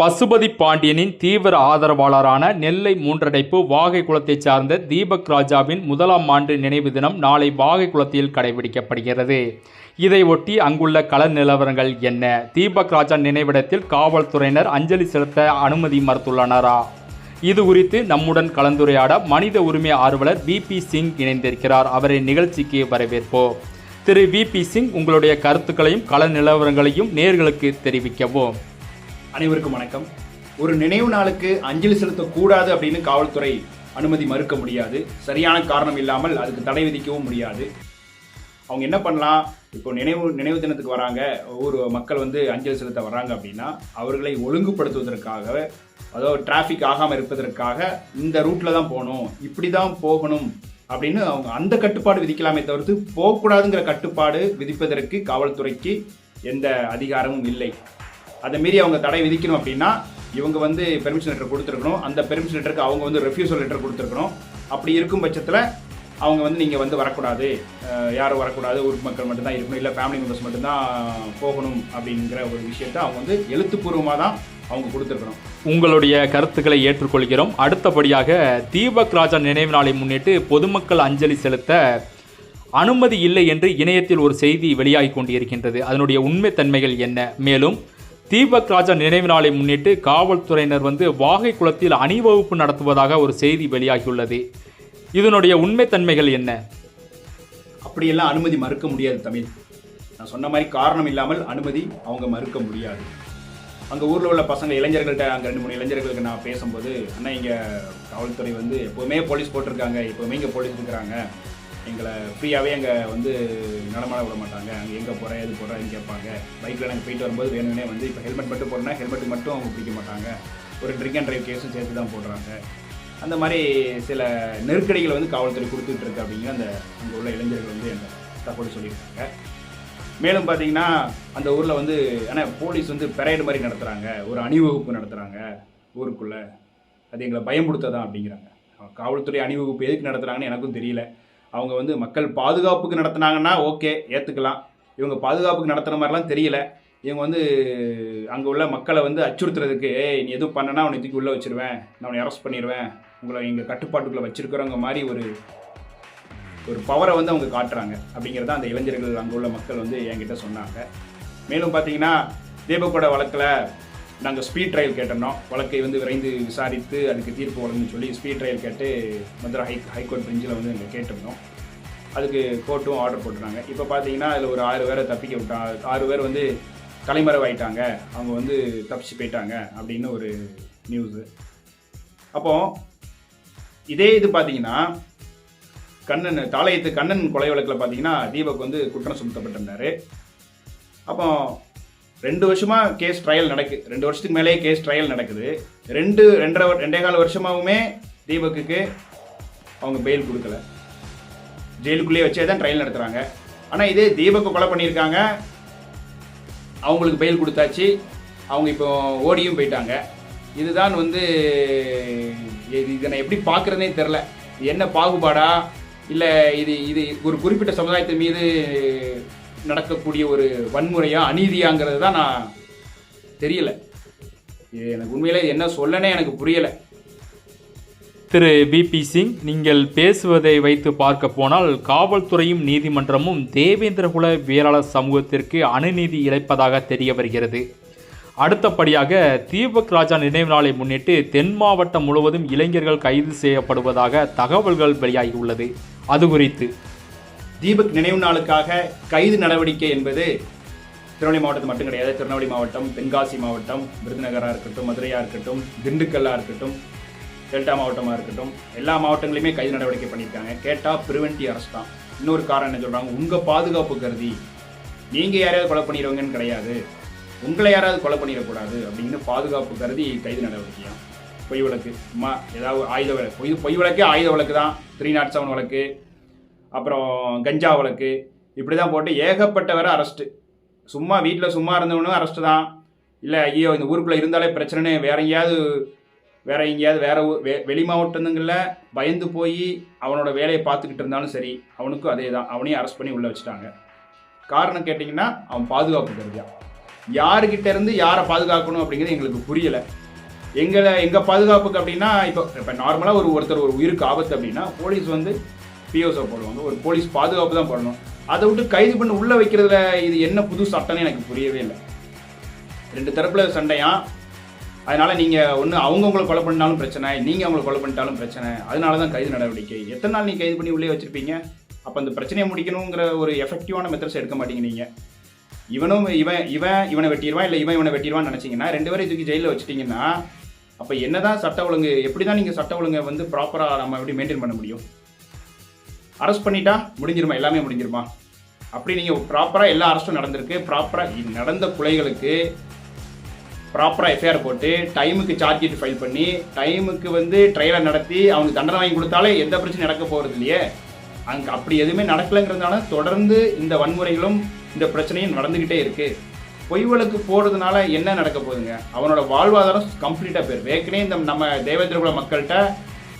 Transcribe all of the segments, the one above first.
பசுபதி பாண்டியனின் தீவிர ஆதரவாளரான நெல்லை மூன்றடைப்பு வாகை குளத்தைச் சார்ந்த தீபக் ராஜாவின் முதலாம் ஆண்டு நினைவு தினம் நாளை வாகை குளத்தில் கடைபிடிக்கப்படுகிறது. இதையொட்டி அங்குள்ள கள நிலவரங்கள் என்ன? தீபக் ராஜா நினைவிடத்தில் காவல்துறையினர் அஞ்சலி செலுத்த அனுமதி மறுத்துள்ளனரா? இது குறித்து நம்முடன் கலந்துரையாட மனித உரிமை ஆர்வலர் விபி சிங் இணைந்திருக்கிறார். அவரை நிகழ்ச்சிக்கு வரவேற்போம். திரு. விபி சிங் உங்களுடைய கருத்துக்களையும் கள நிலவரங்களையும் நேர்களுக்கு தெரிவிக்கவும். அனைவருக்கும் வணக்கம். ஒரு நினைவு நாளுக்கு அஞ்சலி செலுத்தக்கூடாது அப்படின்னு காவல்துறை அனுமதி மறுக்க முடியாது. சரியான காரணம் இல்லாமல் அதுக்கு தடை விதிக்கவும் முடியாது. அவங்க என்ன பண்ணலாம்? இப்போ நினைவு நினைவு தினத்துக்கு வராங்க. ஒவ்வொரு மக்கள் வந்து அஞ்சலி செலுத்த வர்றாங்க அப்படின்னா அவர்களை ஒழுங்குபடுத்துவதற்காக அதாவது டிராஃபிக் ஆகாமல் இருப்பதற்காக இந்த ரூட்டில் தான் போகணும். இப்படி தான் போகணும் அப்படின்னு அவங்க அந்த கட்டுப்பாடு விதிக்கலாமே தவிர்த்து போகக்கூடாதுங்கிற கட்டுப்பாடு விதிப்பதற்கு காவல்துறைக்கு எந்த அதிகாரமும் இல்லை. அதை மீறி அவங்க தடை விதிக்கணும் அப்படின்னா இவங்க வந்து பெர்மிஷன் லெட்டர் கொடுத்துருக்கணும். அந்த பெர்மிஷன் லெட்டருக்கு அவங்க வந்து ரெஃப்யூசல் லெட்டர் கொடுத்துருக்கணும். அப்படி இருக்கும் பட்சத்தில் அவங்க வந்து நீங்கள் வந்து வரக்கூடாது. யாரும் வரக்கூடாது. ஊர் மக்கள் மட்டும்தான் இருக்கணும். இல்லை ஃபேமிலி மெம்பர்ஸ் மட்டும்தான் போகணும் அப்படிங்கிற ஒரு விஷயத்த அவங்க வந்து எழுத்துப்பூர்வமாக தான் அவங்க கொடுத்துருக்கணும். உங்களுடைய கருத்துக்களை ஏற்றுக்கொள்கிறோம். அடுத்தபடியாக தீபக் ராஜா நினைவு நாளை முன்னிட்டு பொதுமக்கள் அஞ்சலி செலுத்த அனுமதி இல்லை என்று இணையத்தில் ஒரு செய்தி வெளியாகி கொண்டிருக்கின்றது. அதனுடைய உண்மைத்தன்மைகள் என்ன? மேலும் தீபக் ராஜா நினைவு நாளை முன்னிட்டு காவல்துறையினர் வந்து வாகை குளத்தில் அணிவகுப்பு நடத்துவதாக ஒரு செய்தி வெளியாகியுள்ளது. இதனுடைய உண்மைத்தன்மைகள் என்ன? அப்படியெல்லாம் அனுமதி மறுக்க முடியாது தமிழ். நான் சொன்ன மாதிரி காரணம் இல்லாமல் அனுமதி அவங்க மறுக்க முடியாது. அங்கே ஊரில் உள்ள பசங்க இளைஞர்கள்ட்ட அங்கே ரெண்டு மூணு இளைஞர்களுக்கு நான் பேசும்போது அண்ணா இங்கே காவல்துறை வந்து எப்போவுமே போலீஸ் போட்டிருக்காங்க எப்போவுமே இங்கே போலீஸ் இருக்கிறாங்க. எங்களை ஃப்ரீயாகவே அங்கே வந்து நடமாட விட மாட்டாங்க. அங்கே எங்கே போகிறேன் எது போகிறேன்னு கேட்பாங்க. பைக்கில் நாங்கள் போயிட்டு வரும்போது வேணும்னே வந்து இப்போ ஹெல்மெட் மட்டும் போடுறேன்னா ஹெல்மெட் மட்டும் அவங்க பிடிக்க மாட்டாங்க. ஒரு ட்ரிங்க் அண்ட் ட்ரைவ் கேஸும் சேர்த்து தான் போடுறாங்க. அந்த மாதிரி சில நெருக்கடிகளை வந்து காவல்துறை கொடுத்துட்டு இருக்கு அப்படிங்கிற அந்த அங்கே உள்ள இளைஞர்கள் வந்து எங்கள் தகவல் சொல்லியிருக்காங்க. மேலும் பார்த்தீங்கன்னா அந்த ஊரில் வந்து ஆனால் போலீஸ் வந்து பெரைடு மாதிரி நடத்துகிறாங்க ஒரு அணிவகுப்பு நடத்துகிறாங்க ஊருக்குள்ளே. அது எங்களை பயமுடுத்ததான் அப்படிங்கிறாங்க. காவல்துறை அணிவகுப்பு எதுக்கு நடத்துகிறாங்கன்னு எனக்கும் தெரியல. அவங்க வந்து மக்கள் பாதுகாப்புக்கு நடத்தினாங்கன்னா ஓகே ஏற்றுக்கலாம் இவங்க பாதுகாப்புக்கு நடத்துகிற மாதிரிலாம் தெரியல. இவங்க வந்து அங்கே உள்ள மக்களை வந்து அச்சுறுத்துறதுக்கு ஏய் நீ எதுவும் பண்ணனா அவனை தூக்கி உள்ளே வச்சிருவேன். நான் அவனை அரெஸ்ட் பண்ணிடுவேன் உங்களை எங்கள் கட்டுப்பாட்டுக்குள்ளே வச்சுருக்கிறவங்க மாதிரி ஒரு ஒரு பவரை வந்து அவங்க காட்டுறாங்க. அப்படிங்கிறத அந்த இளைஞர்கள் அங்கே உள்ள மக்கள் வந்து என்கிட்ட சொன்னாங்க. மேலும் பார்த்தீங்கன்னா தீபக்கோட வழக்கில் நாங்கள் ஸ்பீட் ட்ரையல் கேட்டிருந்தோம். வழக்கை வந்து விரைந்து விசாரித்து அதுக்கு தீர்ப்பு வழங்குன்னு சொல்லி ஸ்பீட் ட்ரையல் கேட்டு மதுரை ஹை ஹைகோர்ட் பெஞ்சில் வந்து நாங்கள் கேட்டிருந்தோம். அதுக்கு கோர்ட்டும் ஆர்டர் போட்டுருந்தாங்க. இப்போ பார்த்தீங்கன்னா அதில் ஒரு ஆறு பேரை தப்பிக்க விட்டாங்க. ஆறு பேர் வந்து தலைமறைவாயிட்டாங்க. அவங்க வந்து தப்பிச்சு போயிட்டாங்க அப்படின்னு ஒரு நியூஸு அப்போ இதே இது பார்த்தீங்கன்னா கண்ணன் தாளையத்து கண்ணன் கொலை வழக்கில் பார்த்தீங்கன்னா தீபக் வந்து குற்றம் சுமத்தப்பட்டிருந்தார். அப்போ ரெண்டு வருஷமா கேஸ் ட்ரையல் நடக்கு. ரெண்டு வருஷத்துக்கு மேலேயே கேஸ் ட்ரையல் நடக்குது. ரெண்டு ரெண்டரை ரெண்டே கால வருஷமாவுமே தீபக்குக்கு அவங்க பெயில் கொடுக்கல. ஜெயிலுக்குள்ளேயே வச்சே தான் ட்ரையல் நடத்துகிறாங்க ஆனால் இதே தீபக்கு கொலை பண்ணியிருக்காங்க. அவங்களுக்கு பெயில் கொடுத்தாச்சு. அவங்க இப்போ ஓடியும் போயிட்டாங்க. இதுதான் வந்து இது இதை நான் எப்படி பார்க்குறதே தெரில. என்ன பாகுபாடா? இல்லை இது இது ஒரு குறிப்பிட்ட சமுதாயத்தின் மீது நடக்கக்கூடிய ஒரு வன்முறையா அநீதியாங்கிறது தான் நான் தெரியல. இது எனக்கு உண்மையில என்ன சொல்லனே எனக்கு புரியலை. திரு பிபி சிங் நீங்கள் பேசுவதை வைத்து பார்க்க போனால் காவல்துறையும் நீதிமன்றமும் தேவேந்திரகுல வேளாளர் சமூகத்திற்கு அணுநீதி இழைப்பதாக தெரிய வருகிறது. அடுத்தபடியாக தீபக் ராஜா நினைவு நாளை முன்னிட்டு தென் மாவட்டம் முழுவதும் இளைஞர்கள் கைது செய்யப்படுவதாக தகவல்கள் வெளியாகியுள்ளது. அது குறித்து தீபக் நினைவு நாளுக்காக கைது நடவடிக்கை என்பது திருநெல்வேலி மாவட்டத்தில் மட்டும் கிடையாது. திருநெல்வேலி மாவட்டம் தென்காசி மாவட்டம் விருதுநகராக இருக்கட்டும் மதுரையாக இருக்கட்டும் திண்டுக்கல்லாக இருக்கட்டும் டெல்டா மாவட்டமாக இருக்கட்டும் எல்லா மாவட்டங்களையுமே கைது நடவடிக்கை பண்ணியிருக்காங்க. கேட்டால் ப்ரிவென்டி அரெஸ்ட் தான். இன்னொரு காரணம் என்ன சொல்கிறாங்க உங்கள் பாதுகாப்பு கருதி நீங்கள் யாரையாவது கொலை பண்ணிடுவீங்கன்னு கிடையாது. உங்களை யாராவது கொலை பண்ணிடக்கூடாது அப்படின்னு பாதுகாப்பு கருதி கைது நடவடிக்கையாக பொய் வழக்கு. சும்மா ஏதாவது ஆயுத வழக்கு. பொய் பொய் வழக்கே ஆயுத வழக்கு தான். த்ரீ நாட் செவன் வழக்கு. அப்புறம் கஞ்சா வழக்கு இப்படி தான் போட்டு ஏகப்பட்ட வரை அரெஸ்ட்டு சும்மா வீட்டில் சும்மா இருந்தவனும் அரெஸ்ட்டு தான். இல்லை ஐயோ இந்த ஊருக்குள்ளே இருந்தாலே பிரச்சனைன்னு வேற எங்கேயாவது வேற எங்கேயாவது வேற ஊர் வெ வெளி மாவட்டங்களில் பயந்து போய் அவனோட வேலையை பார்த்துக்கிட்டு இருந்தாலும் சரி அவனுக்கும் அதே தான். அவனையும் அரெஸ்ட் பண்ணி உள்ளே வச்சுட்டாங்க. காரணம் கேட்டிங்கன்னா அவன் பாதுகாப்பு கருதியா? யாருக்கிட்ட இருந்து யாரை பாதுகாக்கணும் அப்படிங்கிறது எங்களுக்கு புரியலை. எங்களை எங்கள் பாதுகாப்புக்கு அப்படின்னா இப்போ இப்போ நார்மலாக ஒரு ஒருத்தர் ஒரு உயிருக்கு ஆபத்து அப்படின்னா போலீஸ் வந்து பிஓஸோ போடுவாங்க. ஒரு போலீஸ் பாதுகாப்பு தான் பண்ணணும் அதை விட்டு கைது பண்ணி உள்ளே வைக்கிறதுல இது என்ன புது சட்டம்னு எனக்கு புரியவே இல்லை. ரெண்டு தரப்புல சண்டையா? அதனால நீங்க ஒன்று அவங்கவுங்களை கொலை பண்ணாலும் பிரச்சனை நீங்க அவங்களை கொலை பண்ணிட்டாலும் பிரச்சனை. அதனால தான் கைது நடவடிக்கை. எத்தனை நாள் நீங்கள் கைது பண்ணி உள்ளே வச்சிருப்பீங்க? அப்போ அந்த பிரச்சனையை முடிக்கணுங்கிற ஒரு எஃபெக்டிவான மெத்தட்ஸ் எடுக்க மாட்டீங்க நீங்க. இவனும் இவன் இவன் இவனை வெட்டிடுவான் இல்லை இவன் இவனை வெட்டிடுவான்னு நினச்சிங்கன்னா ரெண்டு பேரும் தூக்கி ஜெயிலில் வச்சிட்டிங்கன்னா அப்போ என்னதான் சட்ட ஒழுங்கு எப்படி தான் நீங்கள் சட்ட ஒழுங்கை வந்து ப்ராப்பராக நம்ம எப்படி மெயின்டைன் பண்ண முடியும்? அரெஸ்ட் பண்ணிட்டா முடிஞ்சிருமா? எல்லாமே முடிஞ்சிருமா? அப்படி நீங்கள் ப்ராப்பராக எல்லா அரெஸ்ட்டும் நடந்திருக்கு. ப்ராப்பராக நடந்த கொலைகளுக்கு ப்ராப்பராக எஃப்ஐஆர் போட்டு டைமுக்கு சார்ஜ் ஷீட் ஃபைல் பண்ணி டைமுக்கு வந்து ட்ரையலை நடத்தி அவனுக்கு தண்டனை வாங்கி கொடுத்தாலே எந்த பிரச்சனையும் நடக்க போகிறது இல்லையே? அங்கே அப்படி எதுவுமே நடக்கலைங்கிறதுனால தொடர்ந்து இந்த வன்முறைகளும் இந்த பிரச்சனையும் நடந்துக்கிட்டே இருக்குது பொய் வழக்கு போடுறதுனால என்ன நடக்க போகுதுங்க? அவனோட வாழ்வாதாரம் கம்ப்ளீட்டாக போயிடும் ஏற்கனவே இந்த நம்ம தேவேந்திரகுல மக்கள்கிட்ட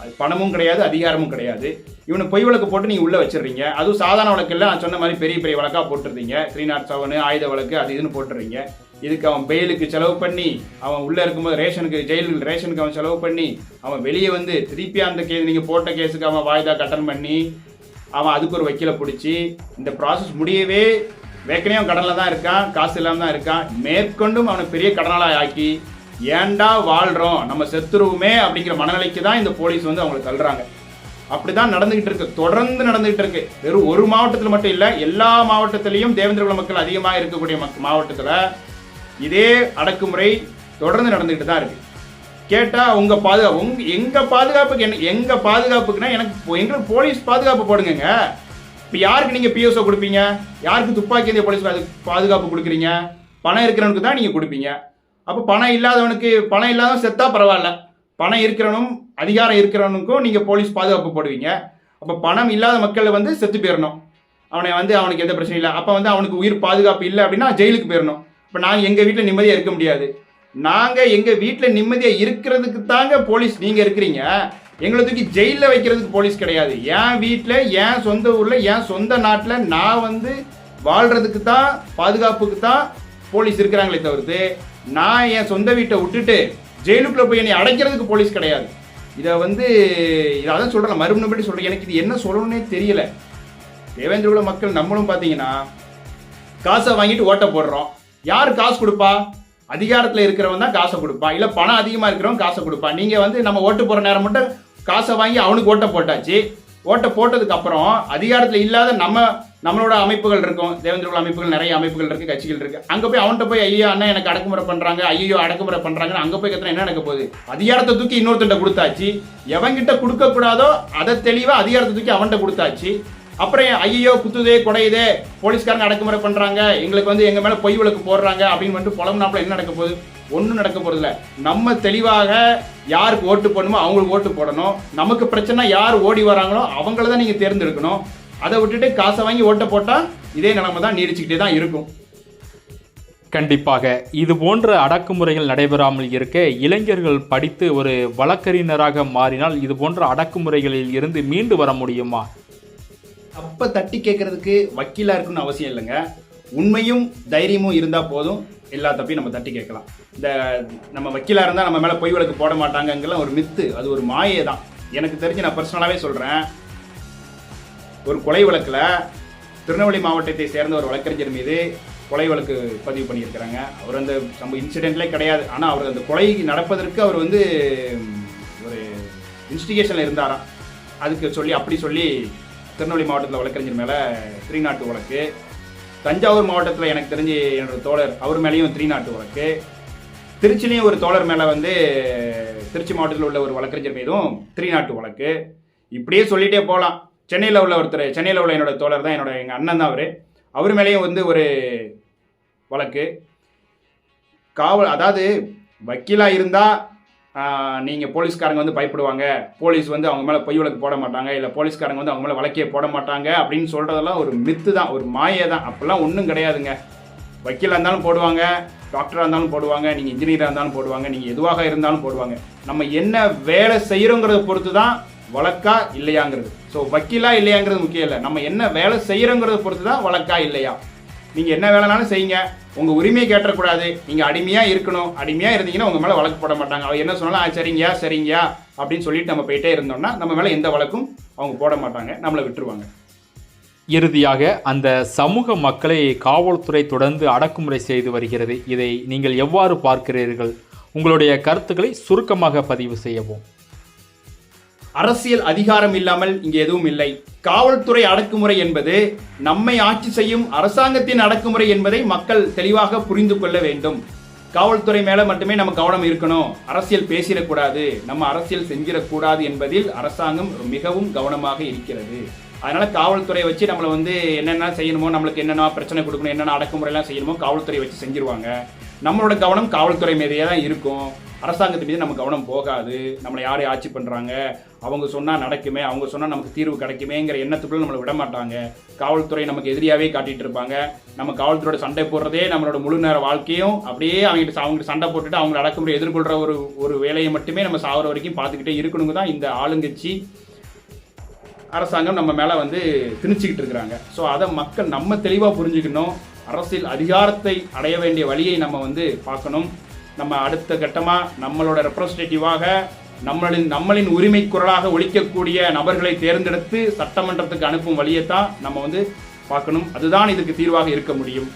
அது பணமும் கிடையாது அதிகாரமும் கிடையாது. இவனை பொய் வழக்கு போட்டு நீங்கள் உள்ளே வச்சிடுறீங்க. அதுவும் சாதாரண வழக்கு இல்லை நான் சொன்ன மாதிரி பெரிய பெரிய வழக்காக போட்டுருந்தீங்க. த்ரீ நாட் செவனு ஆயுத வழக்கு அது இதுன்னு போட்டுறீங்க இதுக்கு அவன் பெயிலுக்கு செலவு பண்ணி அவன் உள்ளே இருக்கும்போது ரேஷனுக்கு ஜெயிலுக்கு ரேஷனுக்கு அவன் செலவு பண்ணி அவன் வெளியே வந்து திருப்பி அந்த கேஸ் நீங்கள் போட்ட கேஸுக்கு அவன் வாய்தா கட்டன் பண்ணி அவன் அதுக்கு ஒரு வக்கீலை பிடிச்சி இந்த ப்ராசஸ் முடியவே வேக்கனே அவன் கடனில் தான் இருக்கான் காசு இல்லாமல் தான் இருக்கான். மேற்கொண்டும் அவனை பெரிய கடனாளாக ஆக்கி ஏன்டா வாழ்கிறோம் நம்ம செத்துருவோமே அப்படிங்கிற மனநிலைக்கு தான் இந்த போலீஸ் வந்து அவங்களை தள்ளுறாங்க. அப்படி தான் நடந்துகிட்டு இருக்கு. தொடர்ந்து நடந்துகிட்டு இருக்கு. வெறும் ஒரு மாவட்டத்தில் மட்டும் இல்லை எல்லா மாவட்டத்திலையும் தேவேந்திரகுல மக்கள் அதிகமாக இருக்கக்கூடிய மக் மாவட்டத்தில் இதே அடக்குமுறை தொடர்ந்து நடந்துகிட்டு தான் இருக்கு. கேட்டால் உங்கள் பாதுகாப்பு உங்க எங்கள் பாதுகாப்புக்கு என்ன எங்கள் பாதுகாப்புக்குன்னா எனக்கு எங்களுக்கு போலீஸ் பாதுகாப்பு போடுங்கங்க. இப்போ யாருக்கு நீங்கள் பிஎஸ்ஓ கொடுப்பீங்க? யாருக்கு துப்பாக்கி போலீஸ் பாதுகாப்பு கொடுக்குறீங்க? பணம் இருக்கிறவனுக்கு தான் நீங்கள் கொடுப்பீங்க. அப்போ பணம் இல்லாதவனுக்கு பணம் இல்லாதவன் செத்தா பரவாயில்ல. பணம் இருக்கிறவனும் அதிகாரம் இருக்கிறவனுக்கும் நீங்கள் போலீஸ் பாதுகாப்பு போடுவீங்க. அப்போ பணம் இல்லாத மக்கள் வந்து செத்து போயிடணும் அவனை வந்து அவனுக்கு எந்த பிரச்சனையும் இல்லை. அப்போ வந்து அவனுக்கு உயிர் பாதுகாப்பு இல்லை அப்படின்னா ஜெயிலுக்கு போயிடணும் இப்போ நாங்கள் எங்கள் வீட்டில் நிம்மதியாக இருக்க முடியாது. நாங்கள் எங்கள் வீட்டில் நிம்மதியாக இருக்கிறதுக்கு தாங்க போலீஸ் நீங்கள் இருக்கிறீங்க. எங்களை தூக்கி ஜெயிலில் வைக்கிறதுக்கு போலீஸ் கிடையாது. என் வீட்டில் என் சொந்த ஊரில் என் சொந்த நாட்டில் நான் வந்து வாழ்கிறதுக்கு தான் பாதுகாப்புக்கு தான் போலீஸ் இருக்கிறாங்களே தவிர்த்து நான் என் சொந்த வீட்டை விட்டுட்டு ஜெயிலுக்குள்ளே போய் என்னை அடைக்கிறதுக்கு போலீஸ் கிடையாது. இதை வந்து இதை அதான் சொல்கிறேன் மறுபடியும் சொல்கிறேன் எனக்கு இது என்ன சொல்லணும்னே தெரியல. தேவேந்திரகுல மக்கள் நம்மளும் பார்த்தீங்கன்னா காசை வாங்கிட்டு ஓட்ட போடுறோம். யார் காசு கொடுப்பா? அதிகாரத்தில் இருக்கிறவன் தான் காசை கொடுப்பா. இல்லை பணம் அதிகமாக இருக்கிறவன் காசை கொடுப்பா. நீங்கள் வந்து நம்ம ஓட்டு போகிற நேரம் மட்டும் காசை வாங்கி அவனுக்கு ஓட்ட போட்டாச்சு. ஓட்டை போட்டதுக்கு அப்புறம் அதிகாரத்தில் இல்லாத நம்ம நம்மளோட அமைப்புகள் இருக்கும். தேவேந்திரகுல அமைப்புகள் நிறைய அமைப்புகள் இருக்கு கட்சிகள் இருக்கு. அங்க போய் அவன்கிட்ட போய் ஐயோ அண்ணா எனக்கு அடக்குமுறை பண்றாங்க. ஐயோ அடக்குமுறை பண்றாங்கன்னு அங்க போய் கத்துனா என்ன நடக்க போகுது? அதிகாரத்தை தூக்கி இன்னொருத்தட்ட கொடுத்தாச்சு. எவன்கிட்ட கொடுக்க கூடாதோ அதை தெளிவா அதிகாரத்தை தூக்கி அவன்கிட்ட கொடுத்தாச்சு. அப்புறம் ஐயோ குத்துதே குடையுதே போலீஸ்காரங்க அடக்குமுறை பண்றாங்க. எங்களுக்கு வந்து எங்க மேல பொய் விளக்கு போடுறாங்க அப்படின்னு வந்துட்டு புலம்னாப்புல என்ன நடக்க போகுது? ஒன்றும் நடக்க போறதில்ல. நம்ம தெளிவாக யாருக்கு ஓட்டு போடணுமோ அவங்களுக்கு ஓட்டு போடணும். நமக்கு பிரச்சனை யார் ஓடி வராங்களோ அவங்கள தான் நீங்க தேர்ந்தெடுக்கணும். அதை விட்டுட்டு காசை வாங்கி ஓட்ட போட்டா இதே நிலைமை தான் நீடிச்சுக்கிட்டே தான் இருக்கும். கண்டிப்பாக இது போன்ற அடக்குமுறைகள் நடைபெறாமல் இருக்க இளைஞர்கள் படித்து ஒரு வழக்கறிஞராக மாறினால் இது போன்ற அடக்குமுறைகளில் இருந்து மீண்டு வர முடியுமா? அப்ப தட்டி கேட்கறதுக்கு வக்கீலா இருக்குன்னு அவசியம் இல்லைங்க. உண்மையும் தைரியமும் இருந்தா போதும். எல்லா தப்பையும் நம்ம தட்டி கேட்கலாம். இந்த நம்ம வக்கீலா இருந்தா நம்ம மேல பொய் வழக்கு போட மாட்டாங்கங்கெல்லாம் ஒரு மித்து அது ஒரு மாயை தான் எனக்கு தெரிஞ்சு நான் பர்சனலாவே சொல்றேன். ஒரு கொலை வழக்கில் திருநெல்வேலி மாவட்டத்தை சேர்ந்த ஒரு வழக்கறிஞர் மீது கொலை வழக்கு பதிவு பண்ணியிருக்கிறாங்க. அவர் அந்த நம்ம இன்சிடென்ட்லே கிடையாது. ஆனால் அவர் அந்த கொலை நடப்பதற்கு அவர் வந்து ஒரு இன்ஸ்டிகேஷனில் இருந்தாராம் அதுக்கு சொல்லி அப்படி சொல்லி திருநெல்வேலி மாவட்டத்தில் வழக்கறிஞர் மேலே த்ரீ நாட்டு வழக்கு. தஞ்சாவூர் மாவட்டத்தில் எனக்கு தெரிஞ்சு என்னோடய தோழர் அவர் மேலேயும் த்ரீ நாட்டு வழக்கு. திருச்சிலையும் ஒரு தோழர் மேலே வந்து திருச்சி மாவட்டத்தில் உள்ள ஒரு வழக்கறிஞர் மீதும் த்ரீ நாட்டு வழக்கு. இப்படியே சொல்லிகிட்டே போகலாம் சென்னையில் உள்ள ஒருத்தர் சென்னையில் உள்ள என்னோட தோழர் தான் என்னோட எங்கள் அண்ணன் தான் அவர். அவர் மேலேயும் வந்து ஒரு வழக்கு. காவல் அதாவது வக்கீலாக இருந்தால் நீங்கள் போலீஸ்காரங்க வந்து பயப்படுவாங்க. போலீஸ் வந்து அவங்க மேலே பொய் வழக்கு போட மாட்டாங்க. இல்லை போலீஸ்காரங்க வந்து அவங்க மேலே வழக்கே போட மாட்டாங்க அப்படின்னு சொல்கிறதெல்லாம் ஒரு மித்து தான் ஒரு மாயை தான். அப்போல்லாம் ஒன்றும் கிடையாதுங்க. வக்கீலாக இருந்தாலும் போடுவாங்க டாக்டராக இருந்தாலும் போடுவாங்க நீங்கள் இன்ஜினியராக இருந்தாலும் போடுவாங்க நீங்கள் எதுவாக இருந்தாலும் போடுவாங்க. நம்ம என்ன வேலை செய்கிறோங்கிறத பொறுத்து தான் வழக்கா இல்லையாங்கிறது. ஸோ வக்கீலா இல்லையாங்கிறது முக்கியம் இல்லை. நம்ம என்ன வேலை செய்கிறோங்கிறத பொறுத்து தான் வழக்கா இல்லையா? நீங்கள் என்ன வேலைனாலும் செய்யுங்க. உங்கள் உரிமையை கேட்டக்கூடாது நீங்கள் அடிமையாக இருக்கணும். அடிமையாக இருந்தீங்கன்னா உங்கள் மேலே வழக்கு போட மாட்டாங்க. அவர் என்ன சொன்னாலும் "ஆ, சரிங்கயா சரிங்கயா அப்படின்னு சொல்லிட்டு நம்ம போயிட்டே இருந்தோம்னா நம்ம மேலே எந்த வழக்கும் அவங்க போட மாட்டாங்க. நம்மளை விட்டுருவாங்க. இறுதியாக அந்த சமூக மக்களை காவல்துறை தொடர்ந்து அடக்குமுறை செய்து வருகிறது. இதை நீங்கள் எவ்வாறு பார்க்கிறீர்கள்? உங்களுடைய கருத்துக்களை சுருக்கமாக பதிவு செய்யவும். அரசியல் அதிகாரம் இல்லாமல் இங்கே எதுவும் இல்லை. காவல்துறை அடக்குமுறை என்பது நம்மை ஆட்சி செய்யும் அரசாங்கத்தின் அடக்குமுறை என்பதை மக்கள் தெளிவாக புரிந்து கொள்ள வேண்டும். காவல்துறை மேல மட்டுமே நம்ம கவனம் இருக்கணும். அரசியல் பேசிடக்கூடாது. நம்ம அரசியல் செஞ்சிடக்கூடாது என்பதில் அரசாங்கம் மிகவும் கவனமாக இருக்கிறது. அதனால காவல்துறையை வச்சு நம்மளை வந்து என்னென்ன செய்யணுமோ நம்மளுக்கு என்னென்ன பிரச்சனை கொடுக்கணும் என்னென்ன அடக்குமுறையெல்லாம் செய்யணுமோ காவல்துறை வச்சு செஞ்சிருவாங்க. நம்மளோட கவனம் காவல்துறை மீதையே தான் இருக்கும். அரசாங்கத்து மீது நம்ம கவனம் போகாது. நம்மளை யார் ஆட்சி பண்ணுறாங்க அவங்க சொன்னால் நடக்குமே அவங்க சொன்னால் நமக்கு தீர்வு கிடைக்குமேங்கிற எண்ணத்துக்குள்ள நம்மளை விட மாட்டாங்க. காவல்துறை நமக்கு எதிரியாகவே காட்டிகிட்டு இருப்பாங்க. நம்ம காவல்துறையோட சண்டை போடுறதே நம்மளோட முழு நேர வாழ்க்கையும் அப்படியே அவங்ககிட்ட அவங்ககிட்ட சண்டை போட்டுட்டு அவங்க அடக்குமுறை எதிர்கொள்கிற ஒரு ஒரு வேலையை மட்டுமே நம்ம சாகுற வரைக்கும் பார்த்துக்கிட்டே இருக்கணுங்க தான் இந்த ஆளுங்கட்சி அரசாங்கம் நம்ம மேலே வந்து திணிச்சிக்கிட்டு இருக்கிறாங்க. ஸோ அதை மக்கள் நம்ம தெளிவாக புரிஞ்சுக்கணும். அரசியல் அதிகாரத்தை அடைய வேண்டிய வழியை நம்ம வந்து பார்க்கணும். நம்ம அடுத்த கட்டமாக நம்மளோட ரெப்ரஸன்டேட்டிவாக நம்மளின் நம்மளின் உரிமை குரலாக ஒழிக்கக்கூடிய நபர்களை தேர்ந்தெடுத்து சட்டமன்றத்துக்கு அனுப்பும் வழியை தான் நம்ம வந்து பார்க்கணும். அதுதான் இதுக்கு தீர்வாக இருக்க முடியும்.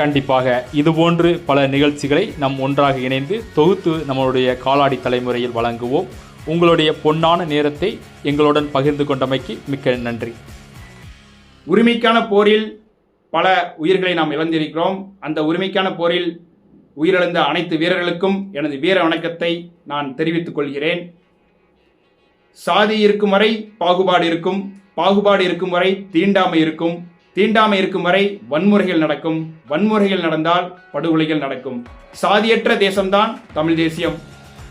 கண்டிப்பாக இதுபோன்று பல நிகழ்ச்சிகளை நம் ஒன்றாக இணைந்து தொகுத்து நம்மளுடைய காலாடி தலைமுறையில் வழங்குவோம். உங்களுடைய பொன்னான நேரத்தை எங்களுடன் பகிர்ந்து கொண்டமைக்கு மிக்க நன்றி. உரிமைக்கான போரில் பல உயிர்களை நாம் இழந்திருக்கிறோம். அந்த உரிமைக்கான போரில் உயிரிழந்த அனைத்து வீரர்களுக்கும் எனது வீர வணக்கத்தை நான் தெரிவித்துக் கொள்கிறேன். சாதி இருக்கும் வரை பாகுபாடு இருக்கும் பாகுபாடு இருக்கும் வரை தீண்டாமை இருக்கும் தீண்டாமை இருக்கும் வரை வன்முறைகள் நடக்கும் வன்முறைகள் நடந்தால் படுகொலைகள் நடக்கும். சாதியற்ற தேசம்தான் தமிழ் தேசியம்.